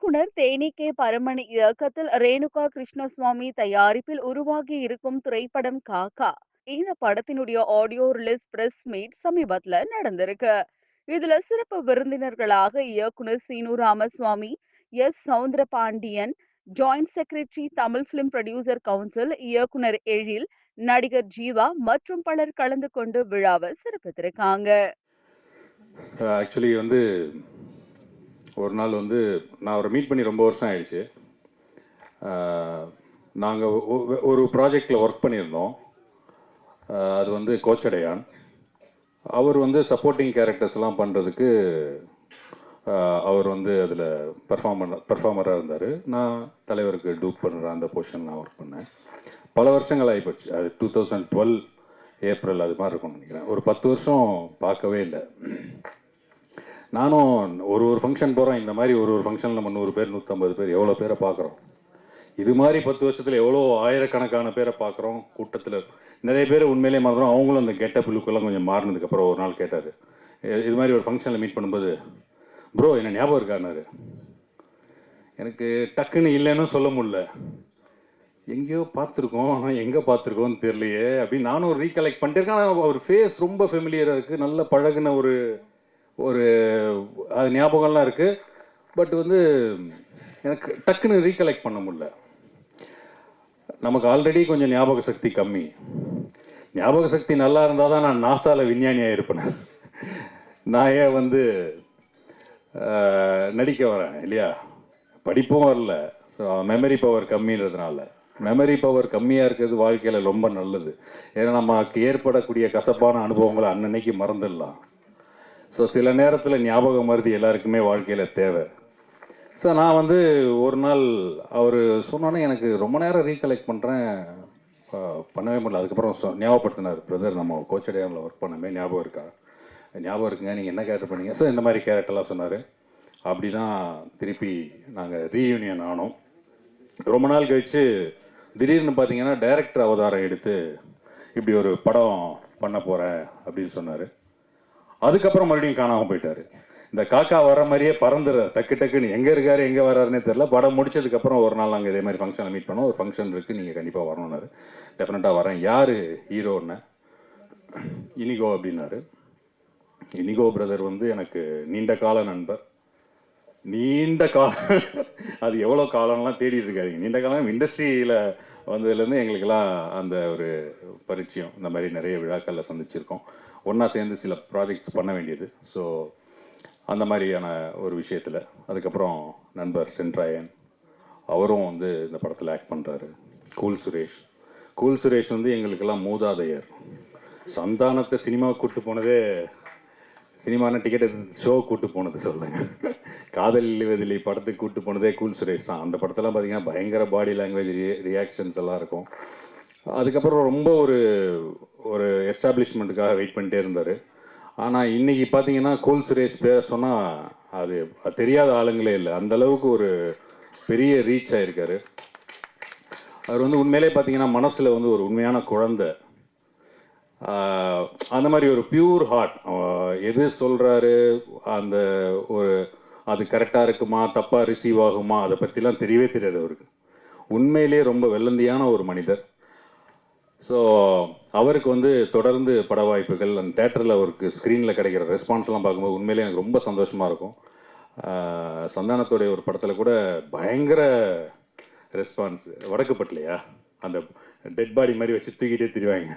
இயக்குனர் தேனி கே பரமணி இயக்கத்தில் ரேணுகா கிருஷ்ணசுவாமி தயாரிப்பில் உருவாகி இருக்கும் திரைப்படம் காக்கா. இந்த படத்தினுடைய ஆடியோ ரிலீஸ் பிரஸ் மீட் சமீபத்துல நடந்திருக்கு. இதுல சிறப்பு விருந்தினர்களாக இயக்குனர் Seenu Ramaswamy S. Soundara Pandian joint secretary Tamil film producer council இயக்குனர் எழில் நடிகர் ஜீவா மற்றும் பலர் கலந்து கொண்டு விழாவை சிறப்பித்திருக்காங்க. ஆக்சுவலி வந்து ஒரு நாள் வந்து நான் அவரை மீட் பண்ணி ரொம்ப வருஷம் ஆயிடுச்சு. நாங்கள் ஒரு ப்ராஜெக்டில் ஒர்க் பண்ணியிருந்தோம். அது வந்து கோச்சடையான். அவர் வந்து சப்போர்ட்டிங் கேரக்டர்ஸ்லாம் பண்ணுறதுக்கு அவர் வந்து அதில் பெர்ஃபார்மர் பெர்ஃபார்மராக இருந்தார். நான் தலைவருக்கு டூப் பண்ணுற அந்த போர்ஷன் நான் ஒர்க் பண்ணேன். பல வருஷங்கள் ஆகிப்போச்சு அது டூ தௌசண்ட் டுவெல் ஏப்ரல் அது மாதிரி இருக்கும்னு நினைக்கிறேன். ஒரு பத்து வருஷம் பார்க்கவே இல்லை. நானும் ஒரு ஒரு ஃபங்க்ஷன் போகிறோம் இந்த மாதிரி ஒரு ஒரு ஃபங்க்ஷனில் நம்ம நூறு பேர் நூற்றம்பது பேர் எவ்வளோ பேரை பார்க்குறோம்? இது மாதிரி பத்து வருஷத்தில் எவ்வளோ ஆயிரக்கணக்கான பேரை பார்க்குறோம் கூட்டத்தில். நிறைய பேர் உண்மையிலே மாறுறோம் அவங்களும் அந்த கெட்ட லுக்கெல்லாம் கொஞ்சம் மாறினதுக்கப்புறம் ஒரு நாள் கேட்டார். இது மாதிரி ஒரு ஃபங்க்ஷனில் மீட் பண்ணும்போது ப்ரோ என்ன ஞாபகம் இருக்கானாரு எனக்கு டக்குன்னு இல்லைன்னு சொல்ல முடில எங்கேயோ பார்த்துருக்கோம். ஆனால் எங்கே பார்த்துருக்கோன்னு தெரியலையே. அப்படின்னு நானும் ஒரு பண்ணிட்டு இருக்கேன். ஆனால் அவர் ஃபேஸ் ரொம்ப ஃபெமிலியராக இருக்குது நல்ல பழகுன ஒரு ஒரு அது ஞாபகம்லாம் இருக்குது பட் வந்து எனக்கு டக்குன்னு ரீகலெக்ட் பண்ண முடியல. நமக்கு ஆல்ரெடி கொஞ்சம் ஞாபக சக்தி கம்மி. ஞாபக சக்தி நல்லா இருந்தால் தான் நான் நாசாவில் விஞ்ஞானியாக இருப்பேன். நான் ஏன் வந்து நடிக்க வரேன் இல்லையா? படிப்பும் வரல. ஸோ மெமரி பவர் கம்மின்றதுனால. மெமரி பவர் கம்மியாக இருக்கிறது வாழ்க்கையில் ரொம்ப நல்லது. ஏன்னா நமக்கு ஏற்படக்கூடிய கசப்பான அனுபவங்களை அன்னன்னைக்கு மறந்துடலாம். ஸோ சில நேரத்தில் ஞாபகம் மருதி எல்லாருக்குமே வாழ்க்கையில் தேவை. ஸோ நான் வந்து ஒரு நாள் அவர் சொன்னோன்னே எனக்கு ரொம்ப நேரம் ரீகலெக்ட் பண்ணுறேன் பண்ணவே முடியல. அதுக்கப்புறம் சொ- ஞாபகப்படுத்தினார் பிரதர் நம்ம கோச்சடையாமில் ஒர்க் பண்ணமே ஞாபகம் இருக்கா? ஞாபகம் இருக்குங்க நீங்கள் என்ன கேரக்டர் பண்ணீங்க? ஸோ இந்த மாதிரி கேரக்டர்லாம் சொன்னார். அப்படி தான் திருப்பி நாங்கள் ரீயூனியன் ஆனோம். ரொம்ப நாள் கழித்து திடீர்னு பார்த்தீங்கன்னா டைரக்டர் அவதாரம் எடுத்து இப்படி ஒரு படம் பண்ண போகிறேன் அப்படின்னு சொன்னார். அதுக்கப்புறம் மறுபடியும் காணாமல் போயிட்டாரு. இந்த காக்கா வர மாதிரியே பறந்துற டக்கு டக்குன்னு எங்கே இருக்காரு எங்கே வராருன்னே தெரில படம் முடிச்சதுக்கப்புறம் ஒரு நாள் நாங்கள் இதே மாதிரி ஃபங்க்ஷனில் மீட் பண்ணோம். ஒரு ஃபங்க்ஷன் இருக்குது நீங்கள் கண்டிப்பாக வரணும்னாரு. டெஃபினட்டாக வரேன். யார் ஹீரோன்னு? இனிகோ அப்படின்னாரு. இனிகோ பிரதர் வந்து எனக்கு நீண்ட கால நண்பர். நீண்ட காலம் அது எவ்வளோ காலம்லாம் தேடிட்டு இருக்காதீங்க. நீண்ட காலம் இண்டஸ்ட்ரியில் வந்ததுலேருந்து எங்களுக்கெல்லாம் அந்த ஒரு பரிச்சயம் இந்த மாதிரி நிறைய விழாக்களில் சந்திச்சிருக்கோம். ஒன்றா சேர்ந்து சில ப்ராஜெக்ட்ஸ் பண்ண வேண்டியது. ஸோ அந்த மாதிரியான ஒரு விஷயத்தில். அதுக்கப்புறம் நண்பர் சென்ட்ராயன் அவரும் வந்து இந்த படத்தில் ஆக்ட் பண்ணுறாரு கூல் சுரேஷ் கூல் சுரேஷ் வந்து எங்களுக்கெல்லாம் மூதாதையர். சந்தானத்தை சினிமா கூட்டு போனதே சினிமான டிக்கெட் ஷோ கூட்டு போனது சொல்லுங்க. காதல் இல்லைவதில்லை படத்துக்கு கூட்டு போனதே கூல் சுரேஷ் தான். அந்த படத்தெல்லாம் பார்த்தீங்கன்னா பயங்கர பாடி லாங்குவேஜ் ரியாக்ஷன்ஸ் எல்லாம் இருக்கும். அதுக்கப்புறம் ரொம்ப ஒரு ஒரு எஸ்டாப்ளிஷ்மெண்ட்டுக்காக வெயிட் பண்ணிட்டே இருந்தார். ஆனால் இன்னைக்கு பார்த்தீங்கன்னா கூல் சுரேஷ் பேர் சொன்னால் அது தெரியாத ஆளுங்களே இல்லை. அந்த அளவுக்கு ஒரு பெரிய ரீச் ஆகிருக்காரு அவர் வந்து உண்மையிலே பார்த்தீங்கன்னா மனசில் வந்து ஒரு உண்மையான குழந்தை. அந்த மாதிரி ஒரு பியூர் ஹார்ட் எது சொல்கிறாரு அந்த ஒரு அது கரெக்டாக இருக்குமா? தப்பாக ரிசீவ் ஆகுமா? அதை பற்றிலாம் தெரியவே தெரியாது அவருக்கு. உண்மையிலே ரொம்ப வெள்ளந்தியான ஒரு மனிதர். ஸோ அவருக்கு வந்து தொடர்ந்து பட வாய்ப்புகள் அந்த தேட்டரில் அவருக்கு ஸ்க்ரீனில் கிடைக்கிற ரெஸ்பான்ஸ்லாம் பார்க்கும்போது உண்மையிலே எனக்கு ரொம்ப சந்தோஷமாக இருக்கும். சந்தானத்துடைய ஒரு படத்தில் கூட பயங்கர ரெஸ்பான்ஸ் வடக்குப்பட்டலையா அந்த டெட் பாடி மாதிரி வச்சு தூக்கிட்டே திரிவாங்க.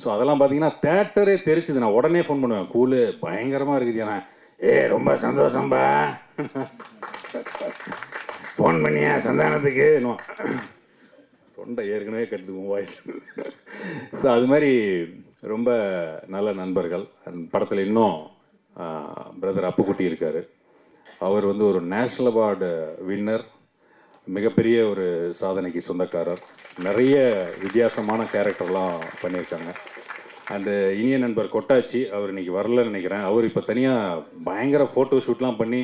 ஸோ அதெல்லாம் பார்த்தீங்கன்னா தேட்டரே தெரிச்சுது. நான் உடனே ஃபோன் பண்ணுவேன். கூலு பயங்கரமாக இருக்குது. நான் ஏ ரொம்ப சந்தோஷம்பா. ஃபோன் பண்ணியா சந்தானத்துக்கு? இன்னும் தொண்டை ஏற்கனவே கட்டுது வாய்ஸ் ஸோ அது மாதிரி ரொம்ப நல்ல நண்பர்கள். அந்த படத்தில் இன்னும் பிரதர் அப்புக்குட்டி இருக்கார். அவர் வந்து ஒரு நேஷ்னல் அவார்டு வின்னர் மிகப்பெரிய ஒரு சாதனைக்கு சொந்தக்காரர் நிறைய வித்தியாசமான கேரக்டர்லாம் பண்ணியிருக்காங்க. அந்த இனிய நண்பர் கொட்டாச்சி அவர் இன்னைக்கு வரலன்னு நினைக்கிறேன். அவர் இப்போ தனியாக பயங்கர ஃபோட்டோ ஷூட்லாம் பண்ணி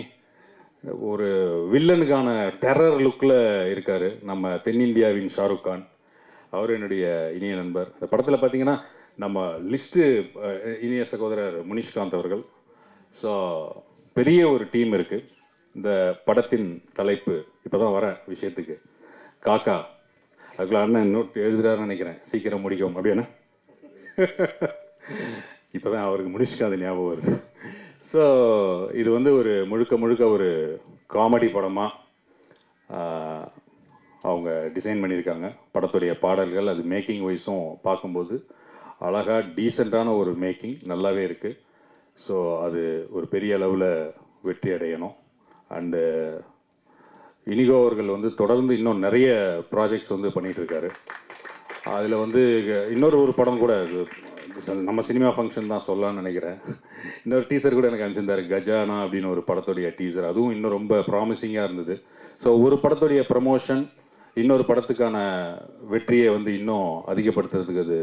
ஒரு வில்லனுக்கான டெரர் லுக்கில் இருக்கார். நம்ம தென்னிந்தியாவின் ஷாருக் கான். அவர் என்னுடைய இனிய நண்பர். இந்த படத்தில் பார்த்தீங்கன்னா நம்ம லிஸ்ட்டு இனிய சகோதரர் முனிஷ்காந்த் அவர்கள். ஸோ பெரிய ஒரு டீம் இருக்குது இந்த படத்தின் தலைப்பு இப்போ தான் வரேன் விஷயத்துக்கு. காக்கா அதுக்குள்ள அண்ணன் நோட் எழுதுறாருன்னு நினைக்கிறேன். சீக்கிரம் முடிக்கும் அப்படின்னா இப்போ தான் அவருக்கு முடிச்சுக்காத ஞாபகம் வருது. ஸோ இது வந்து ஒரு முழுக்க முழுக்க ஒரு காமெடி படமாக அவங்க டிசைன் பண்ணியிருக்காங்க. படத்துடைய பாடல்கள் அது மேக்கிங் வைஸும் பார்க்கும்போது அழகாக டீசெண்டான ஒரு மேக்கிங் நல்லாவே இருக்குது ஸோ அது ஒரு பெரிய அளவில் வெற்றி அடையணும். அண்டு இனிகோ uh, அவர்கள் வந்து தொடர்ந்து இன்னும் நிறைய ப்ராஜெக்ட்ஸ் வந்து பண்ணிகிட்ருக்காரு அதில் வந்து இன்னொரு ஒரு படம் கூட அது நம்ம சினிமா ஃபங்க்ஷன் தான் சொல்லலாம்னு நினைக்கிறேன். இன்னொரு டீசர் கூட எனக்கு அனுப்பிச்சிருந்தாரு கஜானா அப்படின்னு ஒரு படத்துடைய டீசர் அதுவும் இன்னும் ரொம்ப ப்ராமிசிங்காக இருந்தது. ஸோ ஒரு படத்துடைய ப்ரமோஷன் இன்னொரு படத்துக்கான வெற்றியை வந்து இன்னும் அதிகப்படுத்துறதுக்கு அது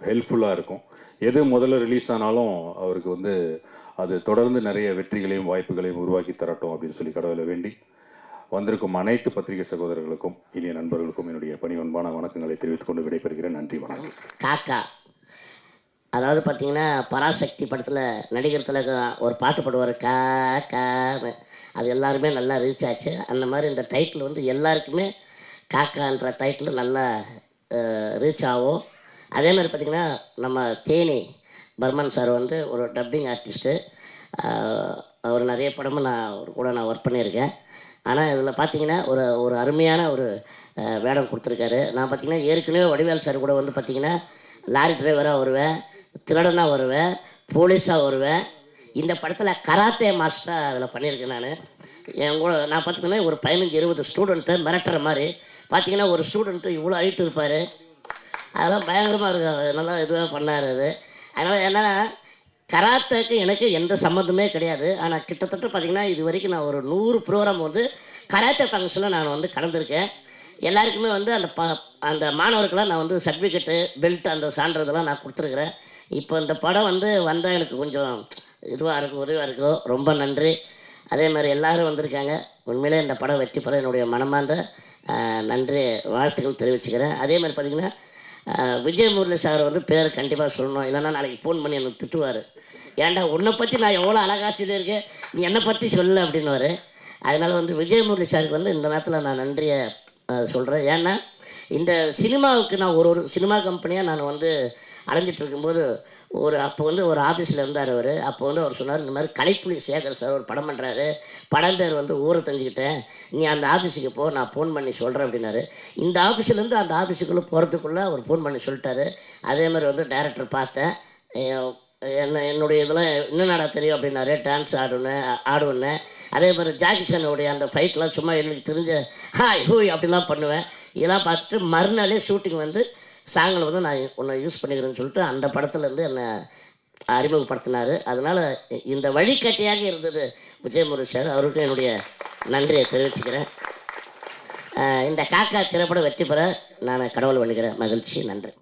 ஹெல்ப்ஃபுல்லாக இருக்கும். எது முதல்ல ரிலீஸ் ஆனாலும் அவருக்கு வந்து அது தொடர்ந்து நிறைய வெற்றிகளையும் வாய்ப்புகளையும் உருவாக்கி தரட்டும் அப்படின்னு சொல்லி கடவுளை வேண்டி வந்திருக்கும் அனைத்து பத்திரிகை சகோதரர்களுக்கும் இனிய நண்பர்களுக்கும் என்னுடைய பணிவன்பான வணக்கங்களை தெரிவித்துக் கொண்டு விடைபெறுகிறேன். நன்றி வணக்கம். காக்கா அதாவது பார்த்தீங்கன்னா பராசக்தி படத்தில் நடிகர் திலக ஒரு பாட்டு பாடுவார் கா கான்னு அது எல்லாருமே நல்லா ரீச் ஆச்சு. அந்த மாதிரி இந்த டைட்டில் வந்து எல்லாருக்குமே காக்கான்ற டைட்டில் நல்லா ரீச் ஆகும். அதே மாதிரி பார்த்திங்கன்னா நம்ம தேனி பர்மன் சார் வந்து ஒரு டப்பிங் ஆர்டிஸ்ட்டு அவர் நிறைய படமும் நான் அவர் கூட நான் ஒர்க் பண்ணியிருக்கேன். ஆனால் இதில் பார்த்தீங்கன்னா ஒரு ஒரு அருமையான ஒரு வேடம் கொடுத்துருக்காரு. நான் பார்த்தீங்கன்னா ஏற்கனவே வடிவேல் சார் கூட வந்து பார்த்தீங்கன்னா லாரி டிரைவராக வருவேன் திருடனாக வருவேன் போலீஸாக வருவேன். இந்த படத்தில் கராத்தே மாஸ்டராக அதில் பண்ணியிருக்கேன் நான். என் கூட நான் பார்த்தீங்கன்னா ஒரு பதினஞ்சு இருபது ஸ்டூடெண்ட்டை மிரட்டுற மாதிரி பார்த்தீங்கன்னா ஒரு ஸ்டூடெண்ட்டு இவ்வளோ ஹைட் இருப்பார் அதெல்லாம் பயங்கரமாக இருக்கும் நல்லா இதுவாக பண்ணார் அது. அதனால் என்னென்னா கராத்தேக்கு எனக்கு எந்த சம்மந்தமே கிடையாது. ஆனால் கிட்டத்தட்ட பார்த்தீங்கன்னா இது வரைக்கும் நான் ஒரு நூறு ப்ரோக்ராம் வந்து கராத்தே ஃபங்க்ஷனில் நான் வந்து கலந்துருக்கேன். எல்லாருக்குமே வந்து அந்த ப அந்த மாணவர்களாக நான் வந்து சர்டிஃபிகேட்டு பெல்ட் அந்த சான்றதெல்லாம் நான் கொடுத்துருக்குறேன். இப்போ இந்த படம் வந்து வந்தால் எனக்கு கொஞ்சம் இதுவாக இருக்கும் உதவியாக இருக்கும். ரொம்ப நன்றி. அதே மாதிரி எல்லாரும் வந்திருக்காங்க. உண்மையிலே இந்த படம் வெற்றி பெற என்னுடைய மனமார்ந்த நன்றி வாழ்த்துக்கள் தெரிவிச்சுக்கிறேன். அதே மாதிரி பார்த்தீங்கன்னா ஆஹ், விஜய் முரளி சார் வந்து பேர் கண்டிப்பாக சொல்லணும். இல்லைன்னா நாளைக்கு ஃபோன் பண்ணி எனக்கு திட்டுவார். ஏன்டா உன்னை பற்றி நான் எவ்வளோ அழகாக சொல்லியிருக்கேன். நீ என்னை பற்றி சொல்லலை அப்படின்னுவார். அதனால் வந்து விஜய் முரளி சாருக்கு வந்து இந்த நேரத்தில் நான் நன்றியை சொல்கிறேன் ஏன்னா இந்த சினிமாவுக்கு நான் ஒரு ஒரு சினிமா கம்பெனியாக நான் வந்து அலைஞ்சிட்டு இருக்கும்போது ஒரு அப்போ வந்து ஒரு ஆஃபீஸில் இருந்தார் அவர். அப்போ வந்து அவர் சொன்னார் இந்த மாதிரி கலைப்புலி சேகர் சார் ஒரு படம் பண்ணுறாரு படம் பேர் வந்து ஊரை தெரிஞ்சுக்கிட்டேன் நீ அந்த ஆஃபீஸுக்கு போ நான் ஃபோன் பண்ணி சொல்கிறேன் அப்படின்னாரு. இந்த ஆஃபீஸ்லேருந்து அந்த ஆஃபீஸுக்குள்ளே போகிறதுக்குள்ளே அவர் ஃபோன் பண்ணி சொல்லிட்டாரு. அதே மாதிரி வந்து டேரக்டர் பார்த்தேன். என்ன என்னுடைய இதெல்லாம் என்னென்னடா தெரியும் அப்படின்னாரு. டான்ஸ் ஆடுவேன் ஆடுவேன் அதே மாதிரி ஜாக்கிசனுடைய அந்த ஃபைட்லாம் சும்மா எனக்கு தெரிஞ்ச ஹாய் ஹூய் அப்படிலாம் பண்ணுவேன். இதெல்லாம் பார்த்துட்டு மறுநாளே ஷூட்டிங் வந்து சாங்கில் வந்து நான் உன்னை யூஸ் பண்ணிக்கிறேன்னு சொல்லிட்டு அந்த படத்துலேருந்து என்னை அறிமுகப்படுத்தினார். அதனால் இந்த வழிகாட்டியாக இருந்தது விஜயமுரு சார் அவருக்கும் என்னுடைய நன்றியை தெரிவிச்சுக்கிறேன். இந்த காக்கா திரைப்படம் வெற்றி பெற நான் கடவுள் பண்ணிக்கிறேன் மகிழ்ச்சி. நன்றி.